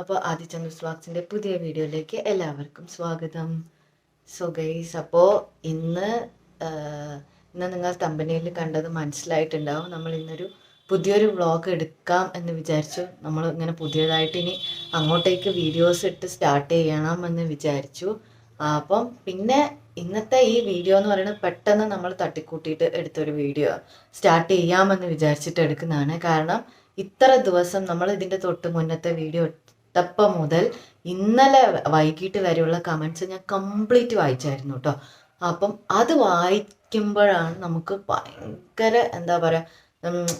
അപ്പോൾ ആദിചന്ദ്ര വ്ളോഗ്സിന്റെ പുതിയ വീഡിയോയിലേക്ക് എല്ലാവർക്കും സ്വാഗതം. സോ ഗൈസ് അപ്പോൾ ഇന്ന് ഇന്ന് നിങ്ങൾ തമ്പനിയിൽ കണ്ടത് മനസ്സിലായിട്ടുണ്ടാവും. നമ്മൾ ഇന്നൊരു പുതിയൊരു വ്ളോഗ് എടുക്കാം എന്ന് വിചാരിച്ചു. നമ്മൾ ഇങ്ങനെ പുതിയതായിട്ട് ഇനി അങ്ങോട്ടേക്ക് വീഡിയോസ് ഇട്ട് സ്റ്റാർട്ട് ചെയ്യണം എന്ന് വിചാരിച്ചു. അപ്പം പിന്നെ ഇന്നത്തെ ഈ വീഡിയോ എന്ന് പറയുന്നത് പെട്ടെന്ന് നമ്മൾ തട്ടിക്കൂട്ടിയിട്ട് എടുത്തൊരു വീഡിയോ സ്റ്റാർട്ട് ചെയ്യാമെന്ന് വിചാരിച്ചിട്ട് എടുക്കുന്നതാണ്. കാരണം ഇത്ര ദിവസം നമ്മൾ ഇതിന്റെ തൊട്ട് മുന്നത്തെ വീഡിയോ ഇട്ടപ്പം മുതൽ ഇന്നലെ വൈകിട്ട് വരെയുള്ള കമൻസ് ഞാൻ കംപ്ലീറ്റ് വായിച്ചായിരുന്നു കേട്ടോ അപ്പം അത് വായിക്കുമ്പോഴാണ് നമുക്ക് ഭയങ്കര എന്താ പറയുക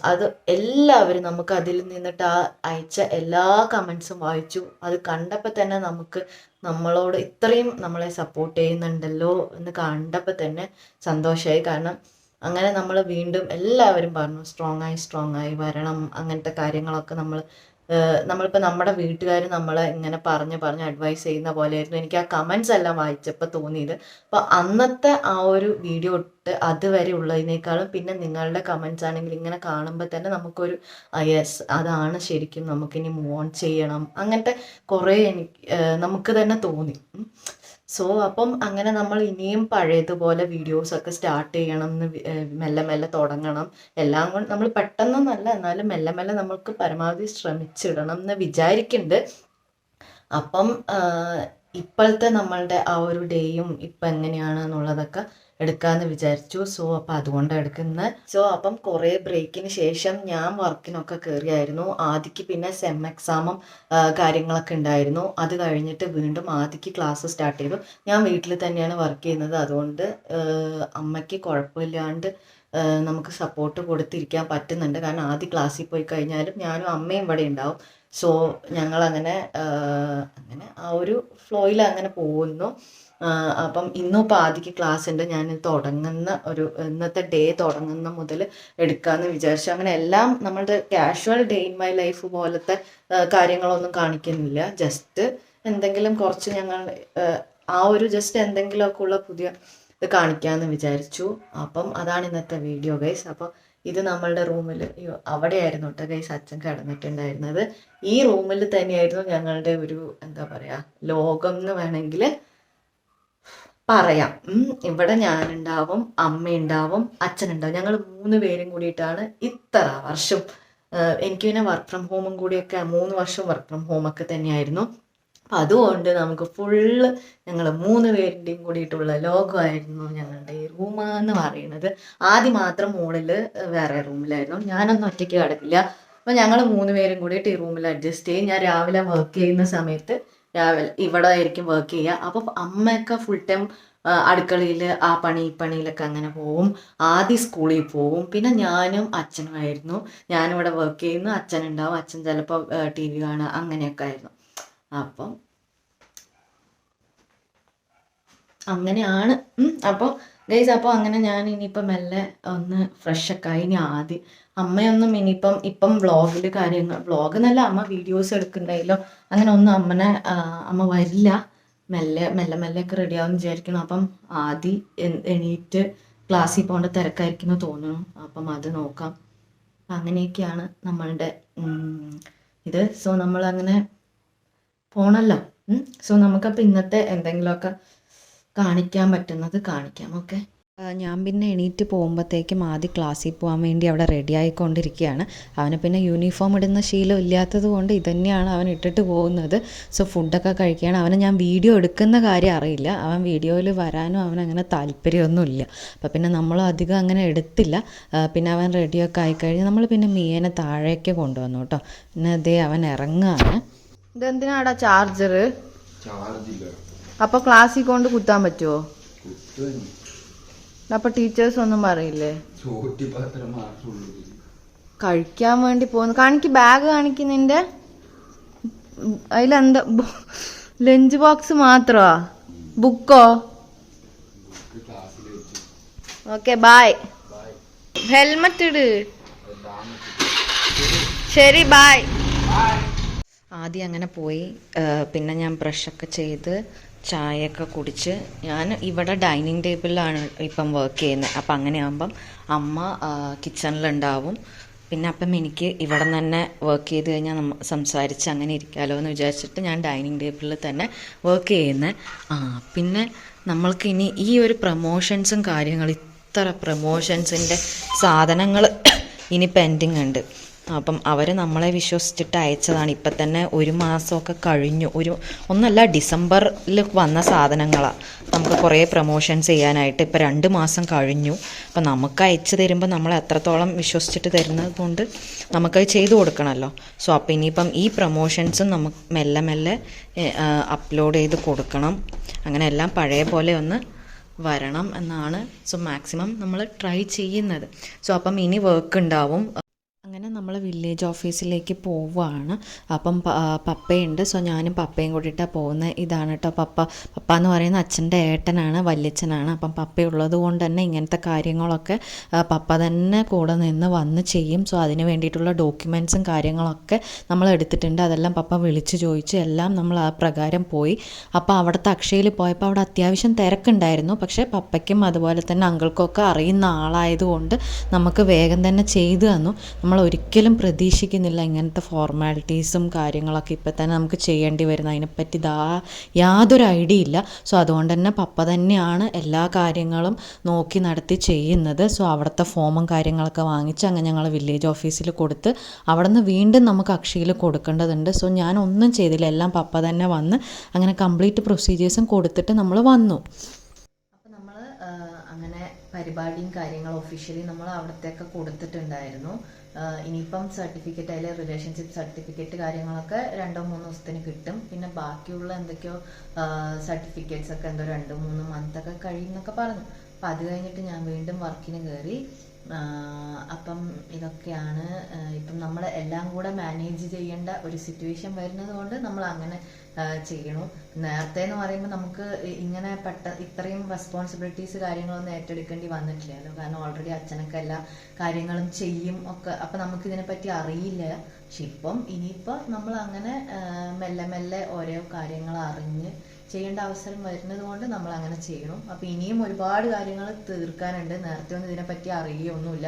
അത് എല്ലാവരും നമുക്ക് അതിൽ നിന്നിട്ട് ആ അയച്ച എല്ലാ കമൻസും വായിച്ചു. അത് കണ്ടപ്പോൾ തന്നെ നമുക്ക് നമ്മളോട് ഇത്രയും നമ്മളെ സപ്പോർട്ട് ചെയ്യുന്നുണ്ടല്ലോ എന്ന് കണ്ടപ്പോൾ തന്നെ സന്തോഷമായി കാരണം അങ്ങനെ നമ്മൾ വീണ്ടും എല്ലാവരും പറഞ്ഞു സ്ട്രോങ് ആയി സ്ട്രോങ് ആയി വരണം. അങ്ങനത്തെ കാര്യങ്ങളൊക്കെ നമ്മൾ നമ്മളിപ്പോൾ നമ്മുടെ വീട്ടുകാർ നമ്മളെ ഇങ്ങനെ പറഞ്ഞ് പറഞ്ഞ് അഡ്വൈസ് ചെയ്യുന്ന പോലെയായിരുന്നു. എനിക്ക് ആ കമൻസ് എല്ലാം വായിച്ചപ്പോൾ തോന്നിയത്. അപ്പോൾ അന്നത്തെ ആ ഒരു വീഡിയോ ഇട്ട് അതുവരെ ഉള്ളതിനേക്കാളും പിന്നെ നിങ്ങളുടെ കമൻസ് ആണെങ്കിൽ ഇങ്ങനെ കാണുമ്പോൾ തന്നെ നമുക്കൊരു യെസ് അതാണ് ശരിക്കും നമുക്കിനി മൂവ് ഓൺ ചെയ്യണം. അങ്ങനത്തെ കുറേ എനിക്ക് നമുക്ക് തന്നെ തോന്നി. സോ അപ്പം അങ്ങനെ നമ്മൾ ഇനിയും പഴയതുപോലെ വീഡിയോസ് ഒക്കെ സ്റ്റാർട്ട് ചെയ്യണം എന്ന് മെല്ലെ മെല്ലെ തുടങ്ങണം. എല്ലാം കൊണ്ട് നമ്മൾ പെട്ടെന്നൊന്നല്ല എന്നാലും മെല്ലെ മെല്ലെ നമ്മൾക്ക് പരമാവധി ശ്രമിച്ചിടണം എന്ന് വിചാരിക്കുന്നുണ്ട് അപ്പം ഇപ്പോഴത്തെ നമ്മളുടെ ആ ഒരു ഡേയും ഇപ്പം എങ്ങനെയാണ് എന്നുള്ളതൊക്കെ എടുക്കാമെന്ന് വിചാരിച്ചു. സോ അപ്പം അതുകൊണ്ടാണ് എടുക്കുന്നത് സോ അപ്പം കുറേ ബ്രേക്കിന് ശേഷം ഞാൻ വർക്കിനൊക്കെ കയറിയായിരുന്നു ആദ്യക്ക് പിന്നെ സെം എക്സാമും കാര്യങ്ങളൊക്കെ ഉണ്ടായിരുന്നു അത് കഴിഞ്ഞിട്ട് വീണ്ടും ആദ്യക്ക് ക്ലാസ് സ്റ്റാർട്ട് ചെയ്തു. ഞാൻ വീട്ടിൽ തന്നെയാണ് വർക്ക് ചെയ്യുന്നത്. അതുകൊണ്ട് അമ്മയ്ക്ക് കുഴപ്പമില്ലാണ്ട് നമുക്ക് സപ്പോർട്ട് കൊടുത്തിരിക്കാൻ പറ്റുന്നുണ്ട്. കാരണം ആദ്യ ക്ലാസ്സിൽ പോയി കഴിഞ്ഞാലും ഞാനും അമ്മയും ഇവിടെ ഉണ്ടാവും സോ ഞങ്ങൾ അങ്ങനെ ആ ഒരു ഫ്ലോയിൽ അങ്ങനെ പോകുന്നു. അപ്പം ഇന്നും ഇപ്പം ആദ്യക്ക് ക്ലാസ് ഉണ്ട് ഞാൻ തുടങ്ങുന്ന ഒരു ഇന്നത്തെ ഡേ തുടങ്ങുന്ന മുതൽ എടുക്കാമെന്ന് വിചാരിച്ചു. അങ്ങനെ എല്ലാം നമ്മളുടെ casual day in my life പോലത്തെ കാര്യങ്ങളൊന്നും കാണിക്കുന്നില്ല. ജസ്റ്റ് എന്തെങ്കിലും കുറച്ച് ഞങ്ങൾ ആ ഒരു ജസ്റ്റ് എന്തെങ്കിലുമൊക്കെ ഉള്ള പുതിയ ഇത് കാണിക്കാമെന്ന് വിചാരിച്ചു. അപ്പം അതാണ് ഇന്നത്തെ വീഡിയോ ഗൈസ് അപ്പോൾ ഇത് നമ്മളുടെ റൂമിൽ അവിടെയായിരുന്നു കേട്ടോ ഗൈസ് അച്ഛൻ കിടന്നിട്ടുണ്ടായിരുന്നത്. ഈ റൂമിൽ തന്നെയായിരുന്നു ഞങ്ങളുടെ ഒരു എന്താ പറയുക ലോകം എന്ന് വേണമെങ്കിൽ പറയാം. ഇവിടെ ഞാനുണ്ടാവും അമ്മയുണ്ടാവും അച്ഛനുണ്ടാവും. ഞങ്ങൾ മൂന്ന് പേരും കൂടിയിട്ടാണ് ഇത്ര വർഷം. എനിക്ക് പിന്നെ വർക്ക് ഫ്രം ഹോമും കൂടിയൊക്കെ മൂന്ന് വർഷം വർക്ക് ഫ്രം ഹോമൊക്കെ തന്നെയായിരുന്നു. അപ്പം അതുകൊണ്ട് നമുക്ക് ഫുള്ള് ഞങ്ങൾ മൂന്ന് പേരുടെയും കൂടിയിട്ടുള്ള ലോകമായിരുന്നു ഞങ്ങളുടെ ഈ റൂം എന്ന് പറയുന്നത്. ആദ്യം മാത്രം മുകളിൽ വേറെ റൂമിലായിരുന്നു ഞാനൊന്നും ഒറ്റയ്ക്ക് കിടക്കില്ല. അപ്പം ഞങ്ങൾ മൂന്ന് പേരും കൂടിയിട്ട് ഈ റൂമിൽ അഡ്ജസ്റ്റ് ചെയ്യും. ഞാൻ രാവിലെ വർക്ക് ചെയ്യുന്ന സമയത്ത് രാവിലെ ഇവിടെ ആയിരിക്കും വർക്ക് ചെയ്യുക. അപ്പം അമ്മയൊക്കെ ഫുൾ ടൈം അടുക്കളയിൽ ആ പണി ഈ പണിയിലൊക്കെ അങ്ങനെ പോവും. ആദ്യം സ്കൂളിൽ പോവും. പിന്നെ ഞാനും അച്ഛനുമായിരുന്നു ഞാനിവിടെ വർക്ക് ചെയ്യുന്നു. അച്ഛൻ ഉണ്ടാവും. അച്ഛൻ ചിലപ്പോൾ ടി വി കാണുക അങ്ങനെയൊക്കെ ആയിരുന്നു. അപ്പം അങ്ങനെയാണ്. അപ്പോൾ ഗൈസ് അപ്പോൾ അങ്ങനെ ഞാൻ ഇനിയിപ്പം മെല്ലെ ഒന്ന് ഫ്രഷ് ഒക്കെ ആയി. ഇനി ആദ്യം അമ്മയൊന്നും ഇനിയിപ്പം ഇപ്പം വ്ളോഗിൽ കാര്യങ്ങൾ വ്ളോഗ് എന്നല്ല അമ്മ വീഡിയോസ് എടുക്കുന്നുണ്ടായില്ലോ അങ്ങനെ ഒന്നും അമ്മനെ അമ്മ വരില്ല. മെല്ലെ മെല്ലെ മെല്ലെ ഒക്കെ റെഡിയാവും വിചാരിക്കണം അപ്പം ആദ്യം എണീറ്റ് ക്ലാസ്സിൽ പോകേണ്ട തിരക്കായിരിക്കുന്നു തോന്നുന്നു. അപ്പം അത് നോക്കാം. അങ്ങനെയൊക്കെയാണ് നമ്മളുടെ ഇത്. സോ നമ്മളങ്ങനെ പോണല്ലോ. സോ നമുക്കപ്പോൾ ഇന്നത്തെ എന്തെങ്കിലുമൊക്കെ കാണിക്കാൻ പറ്റുന്നത് കാണിക്കാം ഓക്കെ? ഞാൻ പിന്നെ എണീറ്റ് പോകുമ്പോഴത്തേക്കും ആദ്യം ക്ലാസ്സിൽ പോകാൻ വേണ്ടി അവിടെ റെഡി ആയിക്കൊണ്ടിരിക്കുകയാണ്. അവന് പിന്നെ യൂണിഫോം ഇടുന്ന ശീലം ഇല്ലാത്തത് കൊണ്ട് ഇതന്നെയാണ് അവൻ ഇട്ടിട്ട് പോകുന്നത്. സോ ഫുഡൊക്കെ കഴിക്കുകയാണ്. അവന് ഞാൻ വീഡിയോ എടുക്കുന്ന കാര്യം അറിയില്ല. അവൻ വീഡിയോയിൽ വരാനും അവൻ അങ്ങനെ താല്പര്യമൊന്നുമില്ല. അപ്പോൾ പിന്നെ നമ്മൾ അധികം അങ്ങനെ എടുത്തില്ല. പിന്നെ അവൻ റെഡിയൊക്കെ ആയിക്കഴിഞ്ഞ് നമ്മൾ പിന്നെ മീയനെ താഴേക്ക് കൊണ്ടുവന്നു കേട്ടോ. പിന്നെ അതേ അവൻ ഇറങ്ങുകയാണ്. ഇതെന്തിനാടാ ചാർജർ അപ്പോൾ ക്ലാസ്സിൽ കൊണ്ട് കുത്താൻ പറ്റുമോ അപ്പൊ ടീച്ചേഴ്സ് ഒന്നും പറയില്ലേ? കഴിക്കാൻ വേണ്ടി പോകുന്നു. കാണിക്ക് ബാഗ് കാണിക്കുന്നതിന്റെ അതിലെന്താ? ലഞ്ച് ബോക്സ് മാത്രോ? ബുക്കോ? Okay bye. ഹെൽമറ്റ് ഇട്. ശരി ബായ്. ആദ്യം അങ്ങനെ പോയി. പിന്നെ ഞാൻ ബ്രഷൊക്കെ ചെയ്ത് ചായയൊക്കെ കുടിച്ച് ഞാൻ ഇവിടെ ഡൈനിങ് ടേബിളിലാണ് ഇപ്പം വർക്ക് ചെയ്യുന്നത്. അപ്പം അങ്ങനെ ആകുമ്പം അമ്മ കിച്ചണിലുണ്ടാവും പിന്നെ അപ്പം എനിക്ക് ഇവിടെ തന്നെ വർക്ക് ചെയ്ത് കഴിഞ്ഞാൽ നമ്മ സംസാരിച്ച് അങ്ങനെ ഇരിക്കാമല്ലോ എന്ന് വിചാരിച്ചിട്ട് ഞാൻ ഡൈനിങ് ടേബിളിൽ തന്നെ വർക്ക് ചെയ്യുന്നത് ആ പിന്നെ നമ്മൾക്ക് ഇനി ഈ ഒരു പ്രൊമോഷൻസും കാര്യങ്ങളും ഇത്ര പ്രൊമോഷൻസിന്റെ സാധനങ്ങൾ ഇനി പെൻഡിങ് ഉണ്ട്. അപ്പം അവർ നമ്മളെ വിശ്വസിച്ചിട്ട് അയച്ചതാണ്. ഇപ്പം തന്നെ ഒരു മാസമൊക്കെ കഴിഞ്ഞു. ഒരു ഒന്നല്ല ഡിസംബറിൽ വന്ന സാധനങ്ങളാണ് നമുക്ക് കുറേ പ്രൊമോഷൻ ചെയ്യാനായിട്ട് ഇപ്പം രണ്ട് മാസം കഴിഞ്ഞു. അപ്പം നമുക്ക് അയച്ചു തരുമ്പോൾ നമ്മൾ എത്രത്തോളം വിശ്വസിച്ചിട്ട് തരുന്നത് കൊണ്ട് നമുക്കത് ചെയ്തു കൊടുക്കണമല്ലോ. സോ അപ്പം ഇനിയിപ്പം ഈ പ്രൊമോഷൻസും നമുക്ക് മെല്ലെ മെല്ലെ അപ്ലോഡ് ചെയ്ത് കൊടുക്കണം. അങ്ങനെ എല്ലാം പഴയ പോലെ ഒന്ന് വരണം എന്നാണ്. സോ മാക്സിമം നമ്മൾ ട്രൈ ചെയ്യുന്നത്. സോ അപ്പം ഇനി വർക്ക് ഉണ്ടാവും. അങ്ങനെ നമ്മൾ വില്ലേജ് ഓഫീസിലേക്ക് പോവുകയാണ് അപ്പം പപ്പയുണ്ട്. സോ ഞാനും പപ്പയും കൂടിയിട്ടാണ് പോകുന്നത് ഇതാണ് കേട്ടോ പപ്പ. പപ്പ എന്ന് പറയുന്ന അച്ഛന്റെ ഏട്ടനാണ് വല്യച്ഛനാണ്. അപ്പം പപ്പയുള്ളത് കൊണ്ട് തന്നെ ഇങ്ങനത്തെ കാര്യങ്ങളൊക്കെ പപ്പ തന്നെ കൂടെ നിന്ന് വന്ന് ചെയ്യും. സോ അതിന് വേണ്ടിയിട്ടുള്ള ഡോക്യുമെന്റ്സും കാര്യങ്ങളൊക്കെ നമ്മൾ എടുത്തിട്ടുണ്ട്. അതെല്ലാം പപ്പ വിളിച്ച് ചോദിച്ച്. എല്ലാം നമ്മൾ ആ പ്രകാരം പോയി. അപ്പോൾ അവിടുത്തെ അക്ഷയയിൽ പോയപ്പോൾ അവിടെ അത്യാവശ്യം തിരക്കുണ്ടായിരുന്നു. പക്ഷേ പപ്പയ്ക്കും അതുപോലെ തന്നെ അങ്കിൾക്കൊക്കെ അറിയുന്ന ആളായതുകൊണ്ട് നമുക്ക് വേഗം തന്നെ ചെയ്തു തന്നു. നമ്മൾ ഒരിക്കലും പ്രതീക്ഷിക്കുന്നില്ല ഇങ്ങനത്തെ ഫോർമാലിറ്റീസും കാര്യങ്ങളൊക്കെ ഇപ്പം തന്നെ നമുക്ക് ചെയ്യേണ്ടി വരുന്നത്. അതിനെപ്പറ്റി ദാ യാതൊരു ഐഡിയ ഇല്ല. സോ അതുകൊണ്ട് തന്നെ പപ്പ തന്നെയാണ് എല്ലാ കാര്യങ്ങളും നോക്കി നടത്തി ചെയ്യുന്നത്. സോ അവിടുത്തെ ഫോമും കാര്യങ്ങളൊക്കെ വാങ്ങിച്ച് അങ്ങനെ ഞങ്ങൾ വില്ലേജ് ഓഫീസിൽ കൊടുത്ത് അവിടെ നിന്ന് വീണ്ടും നമുക്ക് അക്ഷയിൽ കൊടുക്കേണ്ടതുണ്ട്. സോ ഞാൻ ഒന്നും ചെയ്തില്ല. എല്ലാം പപ്പ തന്നെ വന്ന് അങ്ങനെ കംപ്ലീറ്റ് പ്രൊസീജിയേഴ്സും കൊടുത്തിട്ട് നമ്മൾ വന്നു. പരിപാടിയും കാര്യങ്ങളും ഒഫീഷ്യലി നമ്മൾ അവിടത്തേക്ക് കൊടുത്തിട്ടുണ്ടായിരുന്നു. ഇനിയിപ്പം സർട്ടിഫിക്കറ്റ് അതിലെ റിലേഷൻഷിപ്പ് സർട്ടിഫിക്കറ്റ് കാര്യങ്ങളൊക്കെ രണ്ടോ മൂന്നോ ദിവസത്തിന് കിട്ടും. പിന്നെ ബാക്കിയുള്ള എന്തൊക്കെയോ സർട്ടിഫിക്കറ്റ്സ് ഒക്കെ എന്തോ രണ്ടോ മൂന്നോ മന്ത് ഒക്കെ കഴിയും എന്നൊക്കെ പറഞ്ഞു. അപ്പം അത് കഴിഞ്ഞിട്ട് ഞാൻ വീണ്ടും വർക്കിന് കയറി അപ്പം ഇതൊക്കെയാണ് ഇപ്പം നമ്മൾ എല്ലാം കൂടെ മാനേജ് ചെയ്യേണ്ട ഒരു സിറ്റുവേഷൻ വരുന്നത് കൊണ്ട് നമ്മൾ അങ്ങനെ ചെയ്യണു. നേരത്തെ എന്ന് പറയുമ്പോൾ നമുക്ക് ഇങ്ങനെ പെട്ട ഇത്രയും റെസ്പോൺസിബിലിറ്റീസ് കാര്യങ്ങളൊന്നും ഏറ്റെടുക്കേണ്ടി വന്നിട്ടില്ലല്ലോ. കാരണം ഓൾറെഡി അച്ഛനൊക്കെ എല്ലാ കാര്യങ്ങളും ചെയ്യും ഒക്കെ. അപ്പം നമുക്കിതിനെപ്പറ്റി അറിയില്ല. പക്ഷെ ഇപ്പം ഇനിയിപ്പോൾ നമ്മൾ അങ്ങനെ മെല്ലെ മെല്ലെ ഓരോ കാര്യങ്ങൾ അറിഞ്ഞ് ചെയ്യേണ്ട അവസരം വരുന്നത് കൊണ്ട് നമ്മൾ അങ്ങനെ ചെയ്യണം. അപ്പൊ ഇനിയും ഒരുപാട് കാര്യങ്ങൾ തീർക്കാനുണ്ട്. നേരത്തെ ഒന്നും ഇതിനെപ്പറ്റി അറിയുകയൊന്നുമില്ല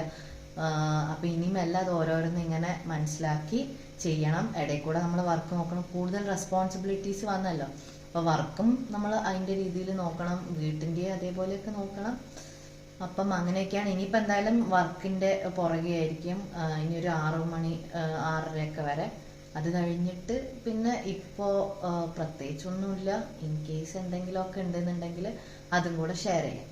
അപ്പൊ ഇനിയും എല്ലാം അത് ഓരോരോന്ന് ഇങ്ങനെ മനസ്സിലാക്കി ചെയ്യണം. ഇടയിൽ കൂടെ നമ്മൾ വർക്ക് നോക്കണം. കൂടുതൽ റെസ്പോൺസിബിലിറ്റീസ് വന്നല്ലോ. അപ്പോൾ വർക്കും നമ്മൾ അതിന്റെ രീതിയിൽ നോക്കണം. വീട്ടിന്റെ അതേപോലെയൊക്കെ നോക്കണം. അപ്പം അങ്ങനെയൊക്കെയാണ്. ഇനിയിപ്പോൾ എന്തായാലും വർക്കിന്റെ പുറകെ ആയിരിക്കും ഇനി ഒരു ആറു മണി ആറരയൊക്കെ വരെ. അത് കഴിഞ്ഞിട്ട് പിന്നെ ഇപ്പോൾ പ്രത്യേകിച്ചൊന്നുമില്ല. ഇൻ കേസ് എന്തെങ്കിലുമൊക്കെ ഉണ്ടെന്നുണ്ടെങ്കിൽ അതും കൂടെ ഷെയർ ചെയ്യാം.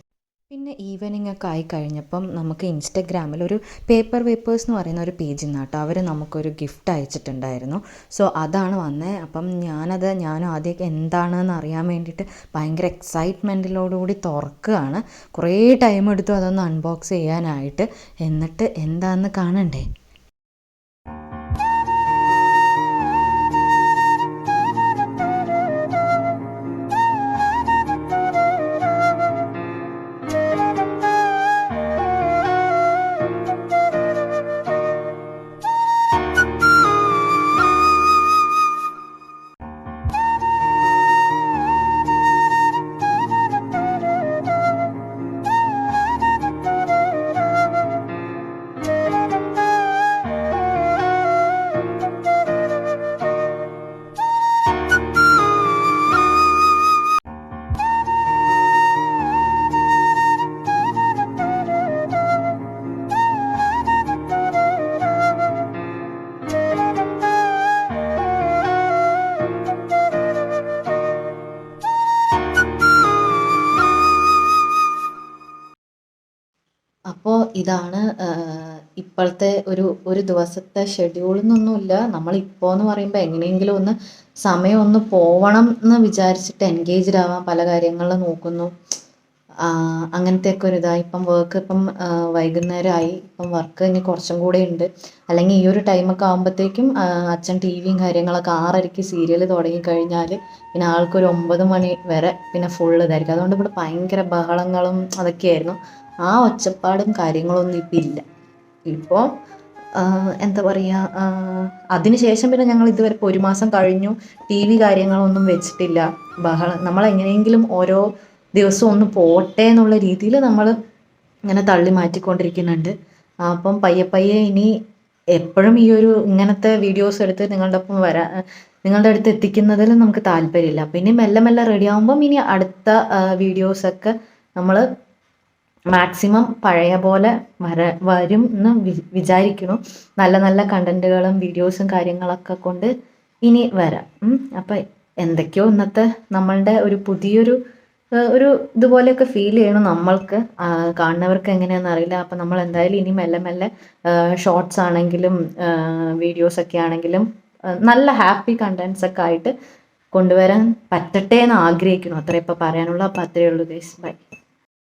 പിന്നെ ഈവനിങ് ഒക്കെ ആയി കഴിഞ്ഞപ്പം നമുക്ക് ഇൻസ്റ്റഗ്രാമിൽ ഒരു പേപ്പർ വേപ്പേഴ്സ് എന്ന് പറയുന്ന ഒരു പേജിൽ നിന്നാട്ടോ അവർ നമുക്കൊരു ഗിഫ്റ്റ് അയച്ചിട്ടുണ്ടായിരുന്നു. സോ അതാണ് വന്നത് അപ്പം ഞാനത് ഞാനും ആദ്യമൊക്കെ എന്താണെന്ന് അറിയാൻ വേണ്ടിയിട്ട് ഭയങ്കര എക്സൈറ്റ്മെന്റിലോടുകൂടി തുറക്കുകയാണ്. കുറേ ടൈം എടുത്തു അതൊന്ന് അൺബോക്സ് ചെയ്യാനായിട്ട്. എന്നിട്ട് എന്താണെന്ന് കാണണ്ടേ? ഇതാണ് ഇപ്പോഴത്തെ ഒരു ഒരു ദിവസത്തെ ഷെഡ്യൂൾ എന്നൊന്നുമില്ല. നമ്മൾ ഇപ്പോൾ എന്ന് പറയുമ്പോൾ എങ്ങനെയെങ്കിലും ഒന്ന് സമയം ഒന്ന് പോവണം എന്ന് വിചാരിച്ചിട്ട് എൻഗേജ്ഡ് ആവാൻ പല കാര്യങ്ങളിൽ നോക്കുന്നു. അങ്ങനത്തെയൊക്കെ ഒരു ഇതായി ഇപ്പം വർക്ക് ഇപ്പം വൈകുന്നേരമായി ഇപ്പം വർക്ക് ഇനി കുറച്ചും കൂടെ ഉണ്ട്. അല്ലെങ്കിൽ ഈ ഒരു ടൈമൊക്കെ ആകുമ്പോഴത്തേക്കും അച്ഛൻ ടി വിയും കാര്യങ്ങളൊക്കെ ആറരയ്ക്ക് സീരിയൽ തുടങ്ങിക്കഴിഞ്ഞാൽ പിന്നെ ആൾക്കൊരു ഒമ്പത് മണി വരെ പിന്നെ ഫുൾ ഇതായിരിക്കും. അതുകൊണ്ട് ഇവിടെ ഭയങ്കര ബഹളങ്ങളും അതൊക്കെയായിരുന്നു. ആ ഒച്ചപ്പാടും കാര്യങ്ങളൊന്നും ഇപ്പം ഇല്ല. ഇപ്പോൾ എന്താ പറയുക അതിനുശേഷം പിന്നെ ഞങ്ങൾ ഇതുവരെ ഇപ്പോൾ ഒരു മാസം കഴിഞ്ഞു. ടി വി കാര്യങ്ങളൊന്നും വെച്ചിട്ടില്ല. ബഹളം നമ്മൾ എങ്ങനെയെങ്കിലും ഓരോ ദിവസവും ഒന്ന് പോട്ടെ എന്നുള്ള രീതിയിൽ നമ്മൾ ഇങ്ങനെ തള്ളി മാറ്റിക്കൊണ്ടിരിക്കുന്നുണ്ട്. അപ്പം പയ്യെ പയ്യെ ഇനി എപ്പോഴും ഈ ഒരു ഇങ്ങനത്തെ വീഡിയോസ് എടുത്ത് നിങ്ങളുടെ ഒപ്പം വരാ നിങ്ങളുടെ അടുത്ത് എത്തിക്കുന്നതിൽ നമുക്ക് താല്പര്യമില്ല. അപ്പം ഇനി മെല്ലെ മെല്ലെ റെഡി ആകുമ്പം ഇനി അടുത്ത വീഡിയോസൊക്കെ നമ്മൾ മാക്സിമം പഴയ പോലെ വര വരും എന്ന് വിചാരിക്കുന്നു. നല്ല നല്ല കണ്ടന്റുകളും വീഡിയോസും കാര്യങ്ങളൊക്കെ കൊണ്ട് ഇനി വരാം. അപ്പൊ അപ്പം എന്തൊക്കെയോ ഇന്നത്തെ നമ്മളുടെ ഒരു പുതിയൊരു ഒരു ഇതുപോലെയൊക്കെ ഫീൽ ചെയ്യണം നമ്മൾക്ക്. കാണുന്നവർക്ക് എങ്ങനെയാണെന്ന് അറിയില്ല. അപ്പം നമ്മൾ എന്തായാലും ഇനി മെല്ലെ മെല്ലെ ഷോർട്സ് ആണെങ്കിലും വീഡിയോസ് ഒക്കെ ആണെങ്കിലും നല്ല ഹാപ്പി കണ്ടന്റ്സ് ഒക്കെ ആയിട്ട് കൊണ്ടുവരാൻ പറ്റട്ടെ എന്ന് ആഗ്രഹിക്കുന്നു. അത്രേ ഇപ്പോൾ പറയാനുള്ള. അപ്പോൾ അത്രയേ ഉള്ളൂ ഗൈസ് ബൈ